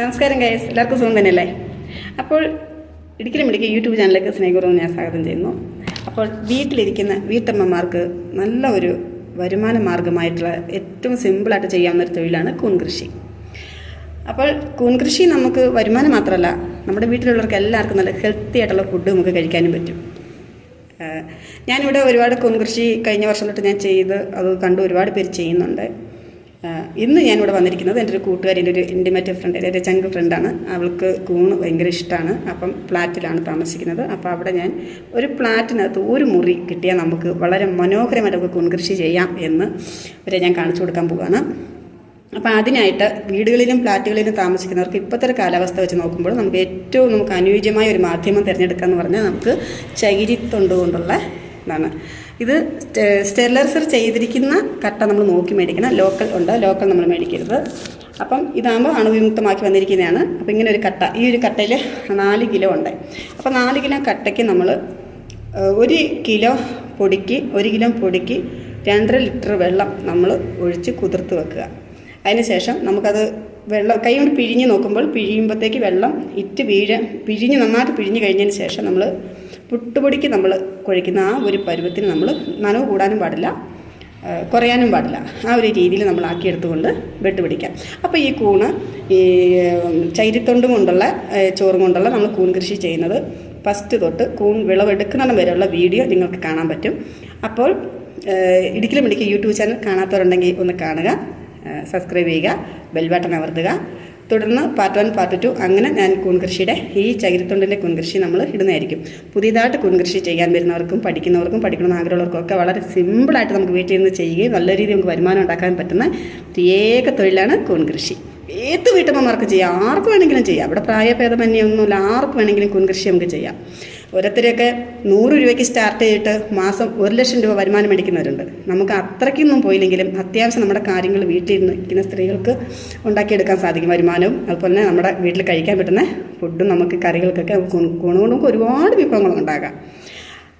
നമസ്കാരം ഗൈസ് എല്ലാവർക്കും സുഖം തന്നെയല്ലേ? അപ്പോൾ ഇടുക്കിലും ഇടുക്കി യൂട്യൂബ് ചാനലിലേക്ക് സ്നേഹപൂർവം ഞാൻ സ്വാഗതം ചെയ്യുന്നു. അപ്പോൾ വീട്ടിലിരിക്കുന്ന വീട്ടമ്മമാർക്ക് നല്ല ഒരു വരുമാന മാർഗമായിട്ടുള്ള ഏറ്റവും സിമ്പിളായിട്ട് ചെയ്യാവുന്ന ഒരു തൊഴിലാണ് കൂൺ കൃഷി അപ്പോൾ കൂൺ കൃഷി നമുക്ക് വരുമാനം മാത്രമല്ല നമ്മുടെ വീട്ടിലുള്ളവർക്ക് എല്ലാവർക്കും നല്ല ഹെൽത്തി ആയിട്ടുള്ള ഫുഡ് നമുക്ക് കഴിക്കാനും പറ്റും. ഞാനിവിടെ ഒരുപാട് കൂൺ കൃഷി കഴിഞ്ഞ വർഷം തൊട്ട് ഞാൻ ചെയ്ത് അത് കണ്ട് ഒരുപാട് പേര് ചെയ്യുന്നുണ്ട്. ഇന്ന് ഞാനിവിടെ വന്നിരിക്കുന്നത് എന്റെ ഒരു കൂട്ടുകാരി എന്റെ ഒരു ഇന്റിമേറ്റ് ഫ്രണ്ട് എന്റെ ചങ്ക് ഫ്രണ്ടാണ് അവൾക്ക് കൂണ് ഭയങ്കര ഇഷ്ടമാണ്. അപ്പം ഫ്ലാറ്റിലാണ് താമസിക്കുന്നത്. അപ്പോൾ അവിടെ ഞാൻ ഒരു ഫ്ലാറ്റിനകത്ത് ഒരു മുറി കിട്ടിയാൽ നമുക്ക് വളരെ മനോഹരമായിട്ട് നമുക്ക് കൂൺ കൃഷി ചെയ്യാം എന്ന് വരെ ഞാൻ കാണിച്ചു കൊടുക്കാൻ പോവുകയാണ്. അപ്പോൾ അതിനായിട്ട് വീടുകളിലും ഫ്ലാറ്റുകളിലും താമസിക്കുന്നവർക്ക് ഇപ്പോഴത്തെ കാലാവസ്ഥ വെച്ച് നോക്കുമ്പോൾ നമുക്ക് ഏറ്റവും നമുക്ക് അനുയോജ്യമായ ഒരു മാധ്യമം തിരഞ്ഞെടുക്കുക എന്ന് പറഞ്ഞാൽ നമുക്ക് ചകിരിത്തൊണ്ട് കൊണ്ടുള്ള ഇതാണ്. ഇത് സ്റ്റെറിലൈസർ ചെയ്തിരിക്കുന്ന കട്ട നമ്മൾ നോക്കി മേടിക്കണം. ലോക്കൽ ഉണ്ട്. ലോക്കൽ നമ്മൾ മേടിക്കരുത്. അപ്പം ഇതാകുമ്പോൾ അണുവിമുക്തമാക്കി വന്നിരിക്കുന്നതാണ്. അപ്പം ഇങ്ങനെ ഒരു കട്ട. ഈ ഒരു കട്ടയിൽ നാല് കിലോ ഉണ്ട്. അപ്പോൾ നാല് കിലോ കട്ടയ്ക്ക് നമ്മൾ ഒരു കിലോ പൊടിക്ക് ഒരു കിലോ പൊടിക്ക് രണ്ടര ലിറ്റർ വെള്ളം നമ്മൾ ഒഴിച്ച് കുതിർത്ത് വെക്കുക. അതിനുശേഷം നമുക്കത് വെള്ളം കൈ കൊണ്ട് പിഴിഞ്ഞ് നോക്കുമ്പോൾ പിഴിയുമ്പോഴത്തേക്ക് വെള്ളം ഇറ്റ് വീഴ പിഴിഞ്ഞ് നന്നായിട്ട് പിഴിഞ്ഞ് കഴിഞ്ഞതിന് ശേഷം നമ്മൾ പുട്ടുപൊടിക്ക് നമ്മൾ കുഴയ്ക്കുന്ന ആ ഒരു പരുവത്തിന് നമ്മൾ നനവ് കൂടാനും പാടില്ല കുറയാനും പാടില്ല. ആ ഒരു രീതിയിൽ നമ്മൾ ആക്കിയെടുത്തുകൊണ്ട് വെട്ട് പിടിക്കാം. അപ്പോൾ ഈ കൂണ് ഈ ചൈരിത്തൊണ്ടും കൊണ്ടുള്ള ചോറും കൊണ്ടുള്ള നമ്മൾ കൂൺ കൃഷി ചെയ്യുന്നത് ഫസ്റ്റ് തൊട്ട് കൂൺ വിളവെടുക്കുന്നിടം വരെയുള്ള വീഡിയോ നിങ്ങൾക്ക് കാണാൻ പറ്റും. അപ്പോൾ ഇടുക്കിലും ഇടുക്കി യൂട്യൂബ് ചാനൽ കാണാത്തവരുണ്ടെങ്കിൽ ഒന്ന് കാണുക സബ്സ്ക്രൈബ് ചെയ്യുക ബെൽബട്ടൺ അമർത്തുക. തുടർന്ന് പാർട്ട് വൺ പാർട്ട് ടു അങ്ങനെ ഞാൻ കൂൺകൃഷിയുടെ ഈ ചകിരിത്തൊണ്ടിന്റെ കൂൺകൃഷി നമ്മൾ ഇടുന്നതായിരിക്കും. പുതിയതായിട്ട് കൂൺകൃഷി ചെയ്യാൻ വരുന്നവർക്കും പഠിക്കുന്നവർക്കും പഠിക്കണമെന്ന് ആഗ്രഹമുള്ളവർക്കും ഒക്കെ വളരെ സിമ്പിളായിട്ട് നമുക്ക് വീട്ടിൽ നിന്ന് ചെയ്യുകയും നല്ല രീതിയിൽ നമുക്ക് വരുമാനം ഉണ്ടാക്കാൻ പറ്റുന്ന ഏക തൊഴിലാണ് കൂൺകൃഷി ഏത് വീട്ടമ്മമാർക്ക് ചെയ്യാം? ആർക്ക് വേണമെങ്കിലും ചെയ്യാം. അവിടെ പ്രായഭേദമന്യൊന്നുമില്ല. ആർക്ക് വേണമെങ്കിലും കുൻകൃഷി നമുക്ക് ചെയ്യാം. ഓരോരുത്തരെയൊക്കെ നൂറ് രൂപയ്ക്ക് സ്റ്റാർട്ട് ചെയ്തിട്ട് മാസം ഒരു ലക്ഷം രൂപ വരുമാനം മേടിക്കുന്നവരുണ്ട്. നമുക്ക് അത്രയ്ക്കൊന്നും പോയില്ലെങ്കിലും അത്യാവശ്യം നമ്മുടെ കാര്യങ്ങൾ വീട്ടിൽ ഇരുന്ന് ഇരിക്കുന്ന സ്ത്രീകൾക്ക് ഉണ്ടാക്കിയെടുക്കാൻ സാധിക്കും വരുമാനവും. അതുപോലെ തന്നെ നമ്മുടെ വീട്ടിൽ കഴിക്കാൻ പറ്റുന്ന ഫുഡും നമുക്ക് കറികൾക്കൊക്കെ ഗുണം നമുക്ക് ഒരുപാട് വിഭവങ്ങൾ ഉണ്ടാകാം.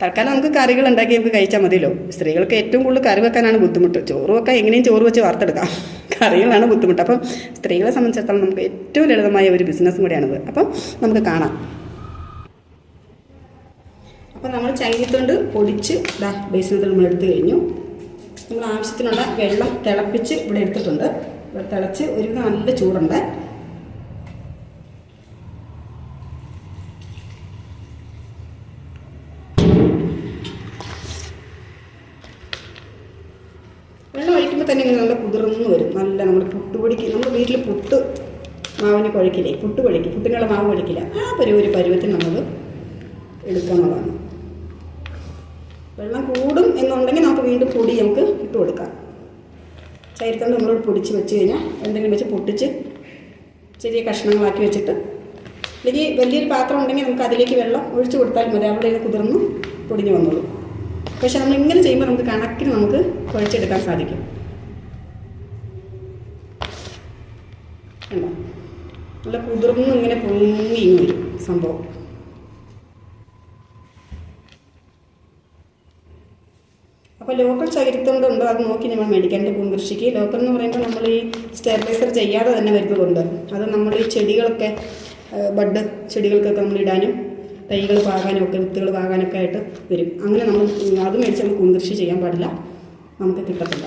തൽക്കാലം നമുക്ക് കറികൾ ഉണ്ടാക്കി നമുക്ക് കഴിച്ചാൽ മതിയല്ലോ. സ്ത്രീകൾക്ക് ഏറ്റവും കൂടുതൽ കറി വെക്കാനാണ് ബുദ്ധിമുട്ട്. ചോറ് വെക്കാൻ എങ്ങനെയും ചോറ് വെച്ച് വറുത്തെടുക്കാം കറികളാണ് ബുദ്ധിമുട്ട്. അപ്പം സ്ത്രീകളെ സംബന്ധിച്ചിടത്തോളം നമുക്ക് ഏറ്റവും ലളിതമായ ഒരു ബിസിനസ്സും കൂടിയാണിത്. അപ്പം നമുക്ക് കാണാം. അപ്പം നമ്മൾ ചകിരിത്തൊണ്ട് പൊടിച്ച് ഇതാ ബേസിനകത്ത് നമ്മൾ എടുത്തു കഴിഞ്ഞു. നമ്മൾ ആവശ്യത്തിനുള്ള വെള്ളം തിളപ്പിച്ച് ഇവിടെ എടുത്തിട്ടുണ്ട്. ഇവിടെ തിളച്ച് ഒരു നല്ല ചൂടുണ്ട്. വെള്ളം ഒഴിക്കുമ്പോൾ തന്നെ ഇങ്ങനെ നല്ല കുതിർന്ന് വരും. നല്ല നമ്മൾ പുട്ടുപൊടിക്ക് നമ്മൾ വീട്ടിൽ പുട്ട് മാവിന് കുഴക്കില്ലേ? പുട്ട് കുഴക്കും പുട്ടിനുള്ള മാവ് കുഴക്കില്ല. ആ പരുവ ഒരു പരുവത്തിന് നമ്മൾ എടുക്കാനുള്ളതാണ് വെള്ളം കൂടും എന്നുണ്ടെങ്കിൽ നമുക്ക് വീണ്ടും പൊടി നമുക്ക് ഇട്ട് കൊടുക്കാം. ചരിത്രം നമ്മളോട് പൊടിച്ച് വെച്ച് കഴിഞ്ഞാൽ എന്തെങ്കിലും വെച്ച് പൊട്ടിച്ച് ചെറിയ കഷ്ണങ്ങളാക്കി വെച്ചിട്ട് അല്ലെങ്കിൽ വലിയൊരു പാത്രം ഉണ്ടെങ്കിൽ നമുക്ക് അതിലേക്ക് വെള്ളം ഒഴിച്ചു കൊടുത്താൽ മതി. അവിടെ കുതിർന്ന് പൊടിഞ്ഞു വന്നോളൂ. പക്ഷെ നമ്മൾ ഇങ്ങനെ ചെയ്യുമ്പോൾ നമുക്ക് കണക്കിന് നമുക്ക് കുഴച്ചെടുക്കാൻ സാധിക്കും. കണ്ടോ? നല്ല കുതിർന്ന് ഇങ്ങനെ പൊങ്ങി വരും സംഭവം. അപ്പോൾ ലോക്കൽ ചകിരിത്തോണ്ടുണ്ടോ അത് നോക്കി നമ്മൾ മേടിക്കേണ്ട പൂങ്കൃഷിക്ക് ലോക്കൽ എന്ന് പറയുമ്പോൾ നമ്മൾ ഈ സ്റ്റെറിലൈസർ ചെയ്യാതെ തന്നെ വരുന്നതുണ്ട് അത് നമ്മൾ ഈ ചെടികളൊക്കെ ബഡ് ചെടികൾക്കൊക്കെ നമ്മൾ ഇടാനും തൈകൾ പാകാനും ഒക്കെ വിത്തുകൾ പാകാനൊക്കെ ആയിട്ട് വരും. അങ്ങനെ നമ്മൾ അത് മേടിച്ച് നമ്മൾ പൂങ്കൃഷി ചെയ്യാൻ പാടില്ല. നമുക്ക് കിട്ടത്തില്ല?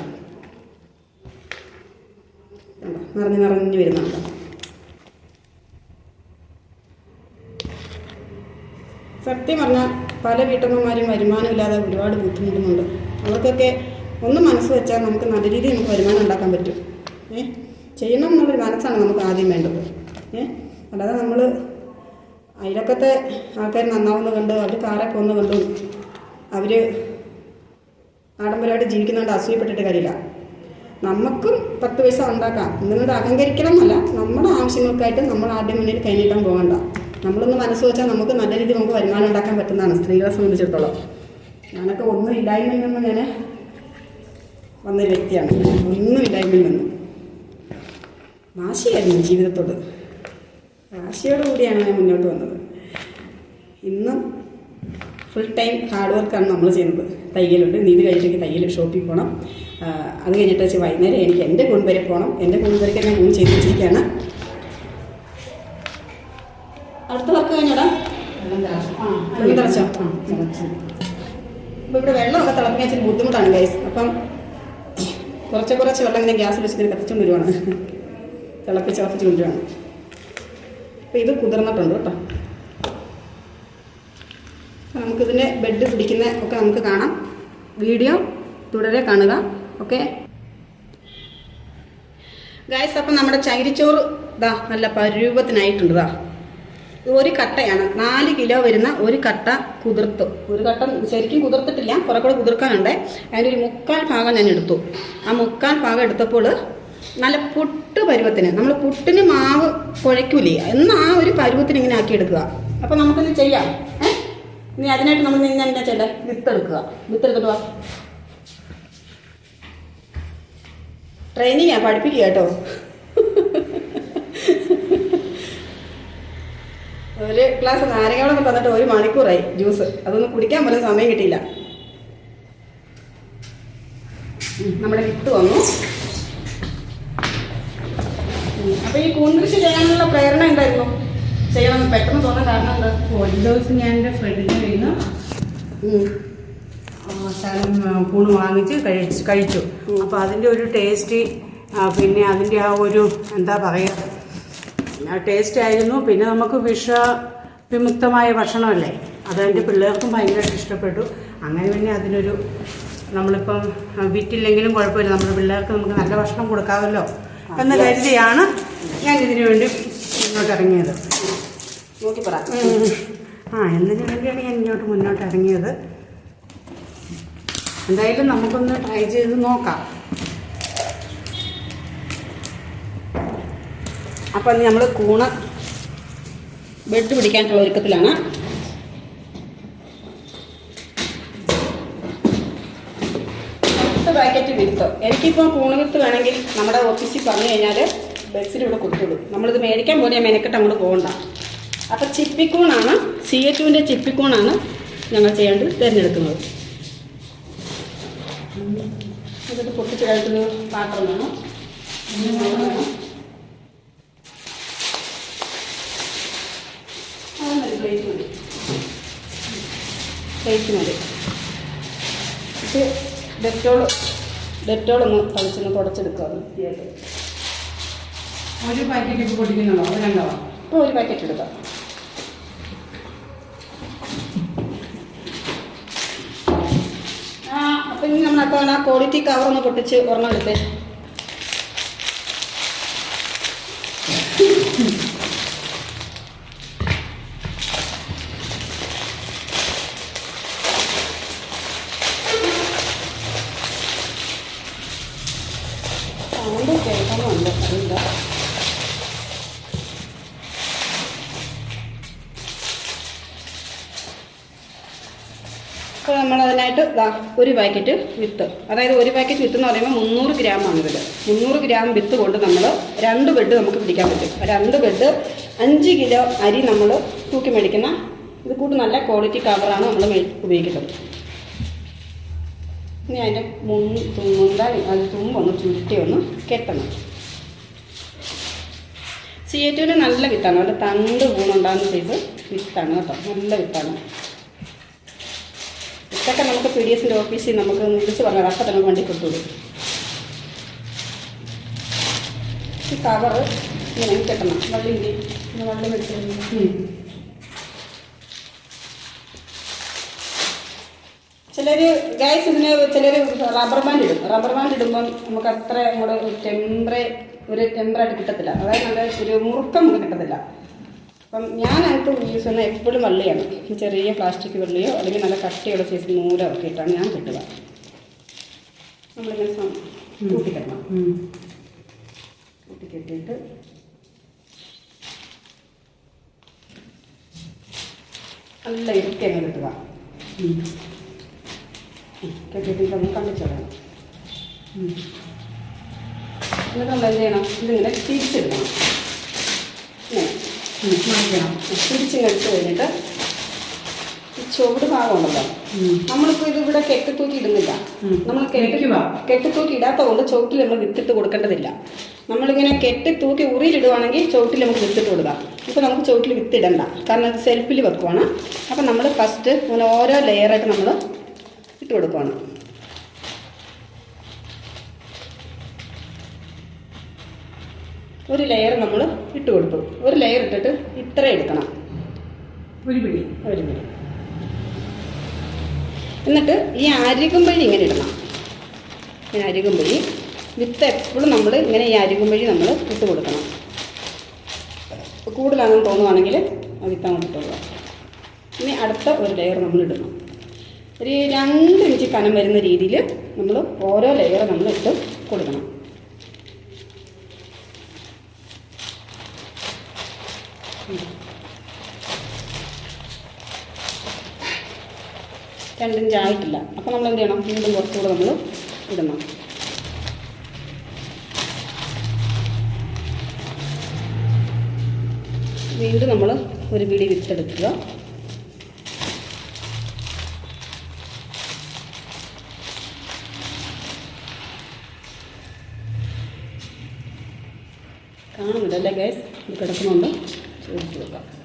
നിറഞ്ഞ് നിറഞ്ഞ് വരുന്നുണ്ട്. സത്യം പറഞ്ഞാൽ പല വീട്ടമ്മമാരും വരുമാനമില്ലാതെ ഒരുപാട് ബുദ്ധിമുട്ടുന്നുണ്ട്. അവർക്കൊക്കെ ഒന്ന് മനസ്സ് വെച്ചാൽ നമുക്ക് നല്ല രീതിയിൽ നമുക്ക് വരുമാനം ഉണ്ടാക്കാൻ പറ്റും. ഏ? ചെയ്യണം എന്നുള്ളൊരു മനസ്സാണ് നമുക്ക് ആദ്യം വേണ്ടത്. ഏ? അല്ലാതെ നമ്മൾ അയലക്കത്തെ ആൾക്കാർ നന്നാവുന്ന കണ്ട് അവർ കാറെ പോകുന്ന കണ്ടും അവർ ആഡംബരമായിട്ട് ജീവിക്കുന്നതുകൊണ്ട് അസൂയപ്പെട്ടിട്ട് കാര്യമില്ല. നമുക്കും പത്ത് പൈസ ഉണ്ടാക്കാം. എന്നുകൊണ്ട് അഹങ്കരിക്കണം എന്നല്ല നമ്മുടെ ആവശ്യങ്ങൾക്കായിട്ട് നമ്മൾ ആദ്യം മുന്നിൽ കൈനീട്ടാൻ പോകണ്ട. നമ്മളൊന്ന് മനസ്സ് വെച്ചാൽ നമുക്ക് നല്ല രീതിയിൽ നമുക്ക് വരുമാനം ഉണ്ടാക്കാൻ പറ്റുന്നതാണ് സ്ത്രീകളെ സംബന്ധിച്ചിടത്തോളം. ഞാനൊക്കെ ഒന്നും ഇല്ലായ്മയിൽ നിന്ന് ഞാൻ വന്ന വ്യക്തിയാണ്. ഒന്നും ഇല്ലായ്മയിൽ നിന്നും. വാശിയായിരുന്നു ജീവിതത്തോട്. വാശിയോട് കൂടിയാണ് ഞാൻ മുന്നോട്ട് വന്നത്. ഇന്നും ഫുൾ ടൈം ഹാർഡ് വർക്കാണ് നമ്മൾ ചെയ്യുന്നത്. തയ്യലുണ്ട്. നീതി കഴിഞ്ഞിട്ട് തയ്യൽ ഷോപ്പിൽ പോകണം അത് കഴിഞ്ഞിട്ട് വെച്ച് വൈകുന്നേരം എനിക്ക് എന്റെ കൂൺ വരെ പോകണം എന്റെ കൂൺ വരയ്ക്ക് ഞാൻ കൂൺ ചെയ്ത് വെച്ചിരിക്കുകയാണ്. അടുത്ത വർക്ക് കഴിഞ്ഞടാ? ആ തിളച്ചോ. ആ തിളച്ചു. അപ്പോൾ ഇവിടെ വെള്ളമൊക്കെ തിളപ്പിക്കാൻ ഇച്ചിരി ബുദ്ധിമുട്ടാണ് ഗൈസ് അപ്പം കുറച്ച് കുറച്ച് വെള്ളം ഇങ്ങനെ ഗ്യാസ് വെച്ച് ഇങ്ങനെ കത്തിച്ചുകൊണ്ട് വരുവാണ്. തിളപ്പിച്ച് തിളപ്പിച്ച് കൊണ്ടുവരുവാണ് അപ്പോൾ ഇത് കുതിർന്നിട്ടുണ്ട് കേട്ടോ. നമുക്കിതിന്റെ ബെഡ് പിടിക്കുന്ന ഒക്കെ നമുക്ക് കാണാം. വീഡിയോ തുടരെ കാണുക. ഓക്കെ ഗായ്സ് അപ്പം നമ്മുടെ ചകിരിച്ചോറ് ഇതാ നല്ല പരൂപത്തിനായിട്ടുണ്ട് ഇത് ഒരു കട്ടയാണ്. നാല് കിലോ വരുന്ന ഒരു കട്ട കുതിർത്തു. ഒരു കട്ട ശരിക്കും കുതിർത്തിട്ടില്ല കുറെ കൂടെ കുതിർക്കാനുണ്ട്. അതിന്റെ ഒരു മുക്കാൽ ഭാഗം ഞാൻ എടുത്തു. ആ മുക്കാൽ ഭാഗം എടുത്തപ്പോൾ നല്ല പുട്ട് പരുവത്തിന് നമ്മൾ പുട്ടിന് മാവ് കുഴയ്ക്കൂലേ എന്ന് ആ ഒരു പരുവത്തിന് ഇങ്ങനെ ആക്കി എടുക്കുക. അപ്പം നമുക്കിത് ചെയ്യാം. ഏഹ് ഇനി അതിനായിട്ട് നമ്മൾ നിന്ന് എന്താ ചെയ്യണ്ടേ? വിത്ത് എടുക്കുക വിത്ത് എടുത്തിട്ട് വാ ട്രെയിനിങ്ങാ പഠിപ്പിക്കുക കേട്ടോ. ഒരു ഗ്ലാസ് നാരങ്ങാവെള്ളം തന്നിട്ട് ഒരു മണിക്കൂറായി ജ്യൂസ് അതൊന്നും കുടിക്കാൻ പോലും സമയം കിട്ടിയില്ല. നമ്മുടെ വിത്ത് വന്നു. അപ്പൊ ഈ കൂൺകൃഷി ചെയ്യാനുള്ള പ്രേരണ എന്തായിരുന്നു? ചെയ്യണം. പെട്ടെന്ന് തോന്നാൻ കാരണം എന്താ? ഒരു ദിവസം ഞാൻ എന്റെ ഫ്രണ്ടിന് നിന്ന് ആ, കൂണ് വാങ്ങിച്ച് കഴിച്ച് കഴിച്ചു. അപ്പോൾ അതിന്റെ ഒരു ടേസ്റ്റ് പിന്നെ അതിന്റെ ആ ഒരു എന്താ പറയുക ടേസ്റ്റ് ആയിരുന്നു. പിന്നെ നമുക്ക് വിഷ വിമുക്തമായ ഭക്ഷണമല്ലേ? അത് എന്റെ പിള്ളേർക്കും ഭയങ്കരമായിട്ട് ഇഷ്ടപ്പെട്ടു. അങ്ങനെ പിന്നെ അതിനൊരു നമ്മളിപ്പം വിറ്റില്ലെങ്കിലും കുഴപ്പമില്ല. നമ്മുടെ പിള്ളേർക്ക് നമുക്ക് നല്ല ഭക്ഷണം കൊടുക്കാമല്ലോ എന്ന് കരുതിയാണ് ഞാൻ ഇതിനു വേണ്ടി മുന്നോട്ട് ഇറങ്ങിയത്. ആ എന്നതിന് വേണ്ടിയാണ് ഞാൻ ഇങ്ങോട്ട് മുന്നോട്ട് ഇറങ്ങിയത്. എന്തായാലും നമുക്കൊന്ന് ട്രൈ ചെയ്ത് നോക്കാം. അപ്പം നമ്മൾ കൂണ ബെഡ് പിടിക്കാനുള്ള ഒരുക്കത്തിലാണ്. പാക്കറ്റ് വിത്ത്. എനിക്കിപ്പോൾ കൂണ വിത്ത് വേണമെങ്കിൽ നമ്മുടെ ഓഫീസിൽ പറഞ്ഞു കഴിഞ്ഞാൽ ബസ്സിൽ ഇവിടെ കൊടുത്തുള്ളൂ നമ്മളിത് മേടിക്കാൻ പോലെ ഞാൻ മെനക്കെട്ട് അങ്ങോട്ട് പോകണ്ട. അപ്പം ചിപ്പിക്കൂണാണ് സി എ ടുവിന്റെ ചിപ്പിക്കൂണാണ് ഞങ്ങൾ ചെയ്യേണ്ടത് തിരഞ്ഞെടുക്കുന്നത്. ഇതൊക്കെ പൊട്ടിച്ച് കഴിക്കുന്ന പാത്രം വേണം വേണം ആ മതി പ്ലേറ്റ് മതി. പ്ലേറ്റ് മതി. ഇത് ഡെറ്റോൾ ഡെറ്റോൾ ഒന്ന് തളിച്ചൊന്ന് തുടച്ചെടുക്കുക. വൃത്തിയായിട്ട്. ഒരു പാക്കറ്റ് പൊടിക്കുന്നുണ്ടോ? അത് രണ്ടോ? ഇപ്പോൾ ഒരു പാക്കറ്റ് എടുക്കാം. അപ്പം ഇനി നമ്മളപ്പോൾ ആ ക്വാളിറ്റി കവർ ഒന്ന് പൊട്ടിച്ച് ഒരെണ്ണം എടുത്തേ സൗണ്ട് കേൾക്കുന്നുണ്ട് അറിയില്ല അപ്പോൾ നമ്മൾ അതിനായിട്ട് ദാ ഒരു പാക്കറ്റ് വിത്ത്. അതായത് ഒരു പാക്കറ്റ് വിത്ത് എന്ന് പറയുമ്പോൾ മുന്നൂറ് ഗ്രാമാണ് ഇതിൽ മുന്നൂറ് ഗ്രാം വിത്ത് കൊണ്ട് നമ്മൾ രണ്ട് ബെഡ് നമുക്ക് പിടിക്കാൻ പറ്റും. രണ്ട് ബെഡ് അഞ്ച് കിലോ അരി നമ്മൾ തൂക്കി മേടിക്കുന്ന ഇത് കൂട്ട് നല്ല ക്വാളിറ്റി കവറാണ് നമ്മൾ ഉപയോഗിക്കുന്നത്. ഇനി അതിന്റെ മുൻ- മുന്താ അത് തുമ്പൊന്ന് ചുരുട്ടി ഒന്ന് കെട്ടണം. സി എ ടുവിന് നല്ല വിത്താണ്. നല്ല തണ്ട് ഗുണമുണ്ടാകുന്ന സൈസ് വിത്താണ് കേട്ടോ. നല്ല വിത്താണ്. ഇതൊക്കെ നമുക്ക് പി ഡി എഫിന്റെ ഓഫീസിൽ നമുക്ക് വിളിച്ച് പറഞ്ഞാൽ അപ്പം തന്നെ വണ്ടി കിട്ടുള്ളൂ ഈ കവറ് ഇങ്ങനെ കെട്ടണം. വള്ളി വള്ളി മേടിച്ചു ചിലർ ഗ്യാസ് ഇതിന് ചിലർ റബ്ബർ ബാൻഡ് ഇടും. റബ്ബർ ബാൻഡ് ഇടുമ്പം നമുക്ക് അത്ര നമ്മുടെ ടെമ്പറേ ഒരു ടെമ്പറായിട്ട് കിട്ടത്തില്ല. അതായത് നല്ല ഒരു മുറുക്കം കിട്ടത്തില്ല. അപ്പം ഞാനായിട്ട് ചെയ്യുന്ന എപ്പോഴും വള്ളിയാണ്. ഈ ചെറിയ പ്ലാസ്റ്റിക് വള്ളിയോ അല്ലെങ്കിൽ നല്ല കട്ടിയുള്ള സൈസ് നൂലോ ഒക്കെ ഇട്ടാണ് ഞാൻ കിട്ടുക. നമ്മളിങ്ങനെ കൂട്ടിക്കിടണം കൂട്ടിക്കെട്ടിട്ട് കൂട്ടിക്കെട്ടിയിട്ട് നല്ല ഇരുത്തി അങ്ങ് കിട്ടുക. കെട്ടിയിട്ട് നമുക്ക് കണ്ടിച്ചിടണം എന്നിട്ട് നമ്മൾ എന്ത് ചെയ്യണം? ഇതിങ്ങനെ തിരിച്ചിടണം. ഇങ്ങനെ. തിരിച്ചിങ്ങനെ എടുത്ത് കഴിഞ്ഞിട്ട് ഈ ചുവട് ഭാഗമുണ്ടല്ലോ നമ്മളിപ്പോൾ ഇത് ഇവിടെ കെട്ടി തൂക്കി ഇടുന്നില്ല നമ്മൾ കെട്ടി വെക്കുവാ. കെട്ടി തൂക്കി ഇടാത്ത കൊണ്ട് ചുവട്ടിൽ നമ്മൾ വിത്തിട്ട് കൊടുക്കേണ്ടതില്ല. നമ്മളിങ്ങനെ കെട്ടി തൂക്കി ഉറിയിലിടുവാണെങ്കിൽ ചുവട്ടിൽ നമുക്ക് വിത്തിട്ട് കൊടുക്കാം. ഇപ്പോൾ നമുക്ക് ചുവട്ടിൽ വിത്തിടണ്ട. കാരണം അത് സെൽഫിൽ വെക്കുവാണ്. അപ്പം നമ്മൾ ഫസ്റ്റ് ഇങ്ങനെ ഓരോ ലെയറായിട്ട് നമ്മൾ ഇട്ട് കൊടുക്കുവാണ്. ഒരു ലെയർ നമ്മൾ ഇട്ട് കൊടുക്കും ഒരു ലെയർ ഇട്ടിട്ട് ഇത്ര എടുക്കണം. ഒരു പിടി. ഒരു പിടി. എന്നിട്ട് ഈ അരികുമ്പഴി ഇങ്ങനെ ഇടണം. ഇങ്ങനെ അരികുമ്പഴി വിത്ത് എപ്പോഴും നമ്മൾ ഇങ്ങനെ ഈ അരികുമ്പഴി നമ്മൾ ഇട്ട് കൊടുക്കണം. കൂടുതലാണെന്ന് തോന്നുവാണെങ്കിൽ വിത്ത് അങ്ങോട്ട് ഇട്ട് ഇനി അടുത്ത ഒരു ലെയർ നമ്മൾ ഇടണം. ഒരു രണ്ട് ഇഞ്ച് കനം വരുന്ന രീതിയിൽ നമ്മൾ ഓരോ ലെയർ നമ്മൾ ഇട്ട് കൊടുക്കണം. രണ്ടിഞ്ച് ആയിട്ടില്ല അപ്പോൾ നമ്മൾ എന്ത് ചെയ്യണം? വീണ്ടും കുറച്ചുകൂടെ നമ്മൾ ഇടണം. വീണ്ടും നമ്മൾ ഒരു പിടി വിത്തെടുക്കുക. കാണുന്നുണ്ടല്ലേ ഗൈസ് കിടക്കുന്നുണ്ട്. ചോദിച്ചു കൊടുക്കാം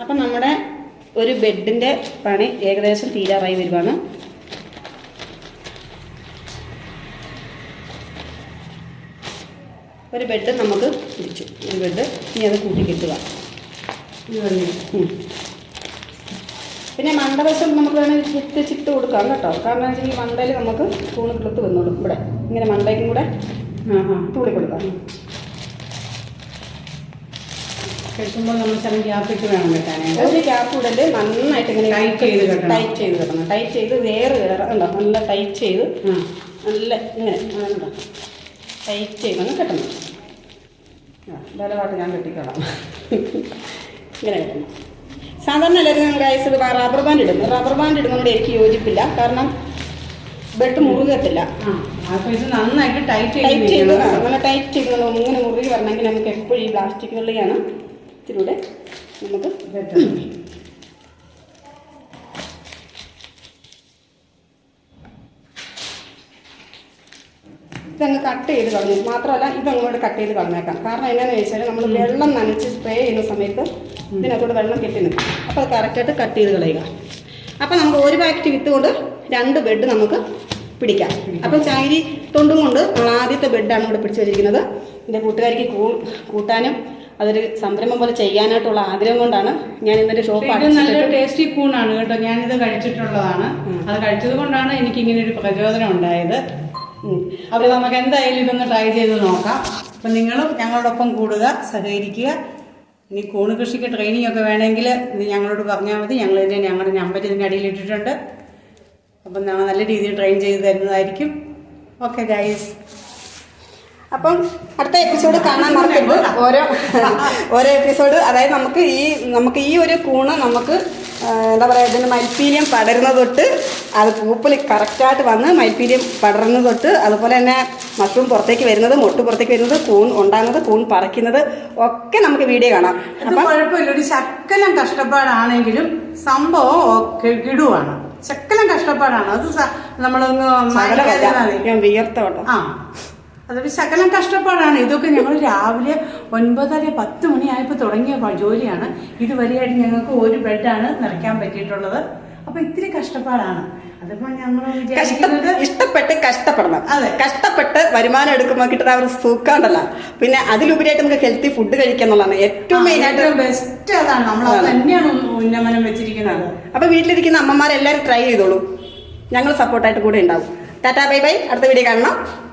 അപ്പം നമ്മുടെ ഒരു ബെഡിന്റെ പണി ഏകദേശം തീരാറായി വരുവാണ്. ഒരു ബെഡ് നമുക്ക് പിടിച്ചു. ഒരു ബെഡ് ഇനി അത് കൂട്ടി കിട്ടുക. ഇത് പിന്നെ മണ്ടവശം നമുക്ക് വേണമെങ്കിൽ ചിട്ട് ചിട്ട് കൊടുക്കാം കേട്ടോ. കാരണം വെച്ചാൽ ഈ മണ്ടയിൽ നമുക്ക് തൂണ് കിളുത്ത് വന്നോളും ഇവിടെ. ഇങ്ങനെ മണ്ടയ്ക്കും കൂടെ ആ ആ തൂളി കൊടുക്കാം. കെട്ടുമ്പോൾ നമ്മൾ ശരം ഗ്യാപ്പിട്ട് വേണം കെട്ടാനായിട്ട് ഒരു ഗ്യാപ്പ് ഇടൽ നന്നായിട്ട് ഇങ്ങനെ ടൈറ്റ് ചെയ്ത് കെട്ടണം. ടൈറ്റ് ചെയ്ത് കെട്ടണം. ടൈറ്റ് ചെയ്ത് വേറെ വേറെ ഉണ്ടോ? നല്ല ടൈറ്റ് ചെയ്ത് നല്ല ഇങ്ങനെ ഉണ്ടോ? ടൈറ്റ് ചെയ്ത് അങ്ങ് കെട്ടണം. ബലമായിട്ട് ഞാൻ കെട്ടിക്കോളാം ഇങ്ങനെ കെട്ടണം. സാധാരണ എല്ലാവരും ഗൈസ് ഇത് റബ്ബർ ബാൻഡ് ഇടും. റബ്ബർ ബാൻഡ് ഇടുന്നതുകൊണ്ട് എനിക്ക് യോജിപ്പില്ല. കാരണം ബെഡ് മുറുകത്തില്ല. ഇത് നന്നായിട്ട് ടൈറ്റ് ടൈറ്റ് ചെയ്ത്. അങ്ങനെ ടൈറ്റ് ചെയ്ത് ഇങ്ങനെ മുറുകി വരണമെങ്കിൽ നമുക്ക് എപ്പോഴും ഈ പ്ലാസ്റ്റിക് വെള്ളിയാണ് ഇതിലൂടെ നമുക്ക്. ഇതങ്ങ് കട്ട് ചെയ്ത് കളഞ്ഞു. മാത്രമല്ല ഇതങ്ങോട്ട് കട്ട് ചെയ്ത് കളഞ്ഞേക്കാം. കാരണം എന്നാന്ന് വെച്ചാൽ നമ്മൾ വെള്ളം നനച്ച് സ്പ്രേ ചെയ്യുന്ന സമയത്ത് ഇതിനകത്തോട് വെള്ളം കെട്ടി നിൽക്കും. അപ്പോൾ അത് കറക്റ്റായിട്ട് കട്ട് ചെയ്ത് കളയുക. അപ്പോൾ നമുക്ക് ഒരു പാക്കറ്റ് വിത്ത് കൊണ്ട് രണ്ട് ബെഡ് നമുക്ക് പിടിക്കാം. അപ്പോൾ ചാരി തൊണ്ടും കൊണ്ട് ആദ്യത്തെ ബെഡാണ് ഇവിടെ പിടിച്ചു വെച്ചിരിക്കുന്നത്. എന്റെ കൂട്ടുകാരിക്ക് കൂട്ടാനും അതൊരു സംരംഭം പോലെ ചെയ്യാനായിട്ടുള്ള ആഗ്രഹം കൊണ്ടാണ് ഞാൻ ഇന്നൊരു ഷോപ്പ് നല്ലൊരു ടേസ്റ്റി കൂണാണ് കേട്ടോ. ഞാൻ ഇത് കഴിച്ചിട്ടുള്ളതാണ് അത് കഴിച്ചത് കൊണ്ടാണ് എനിക്ക് ഇങ്ങനെ ഒരു പ്രചോദനം ഉണ്ടായത്. അപ്പോൾ നമുക്ക് എന്തായാലും ഇതൊന്ന് ട്രൈ ചെയ്ത് നോക്കാം. അപ്പം നിങ്ങളും ഞങ്ങളോടൊപ്പം കൂടുക സഹകരിക്കുക. ഇനി കൂണ് കൃഷിക്ക് ട്രെയിനിങ് ഒക്കെ വേണമെങ്കിൽ ഞങ്ങളോട് പറഞ്ഞാൽ മതി. ഞങ്ങൾ ഇതിന്റെ ഞങ്ങളുടെ നമ്പർ ഇതിന്റെ അടിയിൽ ഇട്ടിട്ടുണ്ട്. അപ്പം ഞങ്ങൾ നല്ല രീതിയിൽ ട്രെയിൻ ചെയ്ത് തരുന്നതായിരിക്കും. ഓക്കെ ഗൈസ് അപ്പം അടുത്ത എപ്പിസോഡ് കാണാൻ മറക്കരുത്. ഓരോ ഓരോ എപ്പിസോഡ് അതായത് നമുക്ക് ഈ നമുക്ക് ഈ ഒരു കൂണ് നമുക്ക് എന്താ പറയുക ഇതിന് മൽപ്പീലിയം പടരുന്ന തൊട്ട് അത് പൂപ്പിൽ കറക്റ്റായിട്ട് വന്ന് മൽപ്പീലിയം പടരുന്ന തൊട്ട് അതുപോലെ തന്നെ മഷ്റൂം പുറത്തേക്ക് വരുന്നത് മുട്ട് പുറത്തേക്ക് വരുന്നത് കൂൺ ഉണ്ടാകുന്നത് കൂൺ പറിക്കുന്നത് ഒക്കെ നമുക്ക് വീഡിയോ കാണാം. അപ്പം കുഴപ്പമില്ല. ഒരു ശക്കലം കഷ്ടപ്പാടാണെങ്കിലും സംഭവം ഒക്കെ കിടുവാണ്. ശക്കലം കഷ്ടപ്പാടാണ്. അത് നമ്മളൊന്ന് വിയർത്തോട്ടോ ആ. അതൊരു ശകലം കഷ്ടപ്പാടാണ്. ഇതൊക്കെ ഞങ്ങൾ രാവിലെ ഒൻപതര പത്ത് മണിയായപ്പോൾ തുടങ്ങിയ ജോലിയാണ്. ഇതുവരെയായിട്ട് ഞങ്ങൾക്ക് ഒരു ബെഡാണ് നിറയ്ക്കാൻ പറ്റിയിട്ടുള്ളത്. അപ്പൊ ഇത്തിരി കഷ്ടപ്പാടാണ്. അതിപ്പോ ഞങ്ങൾ വിചാരിക്കുന്നത് ഇഷ്ടപ്പെട്ട് കഷ്ടപ്പെടണം. അതെ. കഷ്ടപ്പെട്ട് വരുമാനം എടുക്കുമ്പോൾ കിട്ടുന്ന അവർ ഒരു സുഖമുണ്ടല്ലോ പിന്നെ അതിലുപരിയായിട്ട് നമുക്ക് ഹെൽത്തി ഫുഡ് കഴിക്കുക എന്നുള്ളതാണ് ഏറ്റവും മെയിൻ ആയിട്ട് ബെസ്റ്റ് അതാണ്. നമ്മൾ അത് തന്നെയാണ് ഉന്ന- ഉന്നമനം വെച്ചിരിക്കുന്നത്. അപ്പൊ വീട്ടിലിരിക്കുന്ന അമ്മമാരെല്ലാവരും ട്രൈ ചെയ്തോളൂ. ഞങ്ങൾ സപ്പോർട്ടായിട്ട് കൂടെ ഉണ്ടാവും. Tata bye bye. അടുത്ത വീഡിയോ കാണണം.